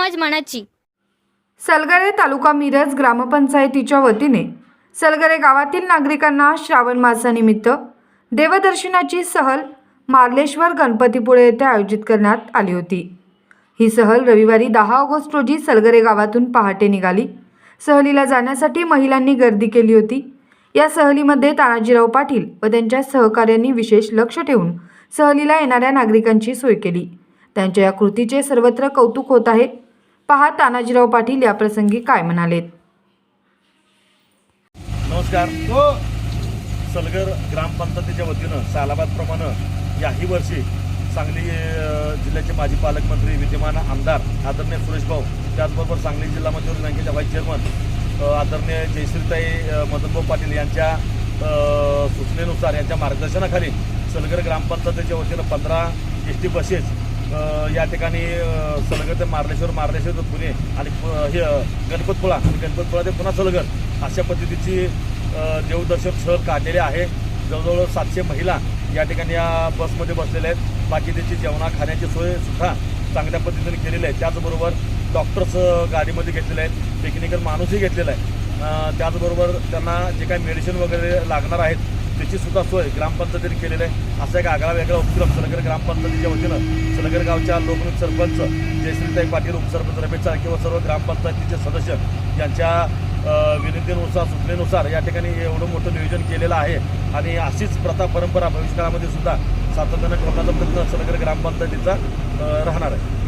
मनाची. सलगरे तालुका मिरज ग्रामपंचायतीच्या वतीने सलगरे गावातील नागरिकांना श्रावण मासानिमित्त देवदर्शनाची सहल मार्लेश्वर गणपतीपुळे येथे आयोजित करण्यात आली होती. ही सहल रविवारी दहा ऑगस्ट रोजी सलगरे गावातून पहाटे निघाली. सहलीला जाण्यासाठी महिलांनी गर्दी केली होती. या सहलीमध्ये तानाजीराव पाटील व त्यांच्या सहकाऱ्यांनी विशेष लक्ष ठेवून सहलीला येणाऱ्या नागरिकांची सोय केली. त्यांच्या या कृतीचे सर्वत्र कौतुक होत आहे. पहा तानाजीराव पाटील याप्रसंगी काय म्हणालेत? नमस्कार. सलगर ग्रामपंचायतीच्या वतीनं सालाबादप्रमाणे याही वर्षी सांगली जिल्ह्याचे माजी पालकमंत्री विद्यमान आमदार आदरणीय सुरेश भाऊ त्याचबरोबर सांगली जिल्हा मध्यवर्ती बँकेच्या व्हाईस चेअरमन आदरणीय जयश्रीताई मदनभाऊ पाटील यांच्या सूचनेनुसार यांच्या मार्गदर्शनाखाली सलगर ग्रामपंचायतीच्या वतीनं पंधरा एस टी बसेस या ठिकाणी सलगर ते मार्लेश्वर मार्लेश्वर ते पुणे आणि हे गणपतपुळा आणि गणपतपुळा ते पुन्हा सलगर अशा पद्धतीची देवदर्शक देवदर्शन सहल काढलेली आहे. जवळजवळ सातशे महिला या ठिकाणी या बसमध्ये बसलेल्या आहेत. बाकी त्याची जेवणा खाण्याची सोय सुद्धा चांगल्या पद्धतीने केलेली आहे. त्याचबरोबर डॉक्टर्स गाडीमध्ये घेतलेले आहेत. टेक्निकल माणूसही घेतलेला आहे. त्याचबरोबर त्यांना जे काही मेडिसिन वगैरे लागणार आहेत त्याची सुद्धा सोय ग्रामपंचायतीने केलेली आहे. असा एक आगळा वेगळा उपक्रम सलगर ग्रामपंचायतीच्या वतीनं सलगर गावच्या सरपंच जयश्रीताई पाटील उपसरपंच रमेश चाळके व सर्व ग्रामपंचायतीचे सदस्य यांच्या विनंतीनुसार सूचनेनुसार या ठिकाणी एवढं मोठं नियोजन केलेलं आहे. आणि अशीच प्रथा परंपरा भविष्यकाळामध्ये सुद्धा सातत्यानं ठेवण्याचा प्रयत्न सलगर ग्रामपंचायतीचा राहणार आहे.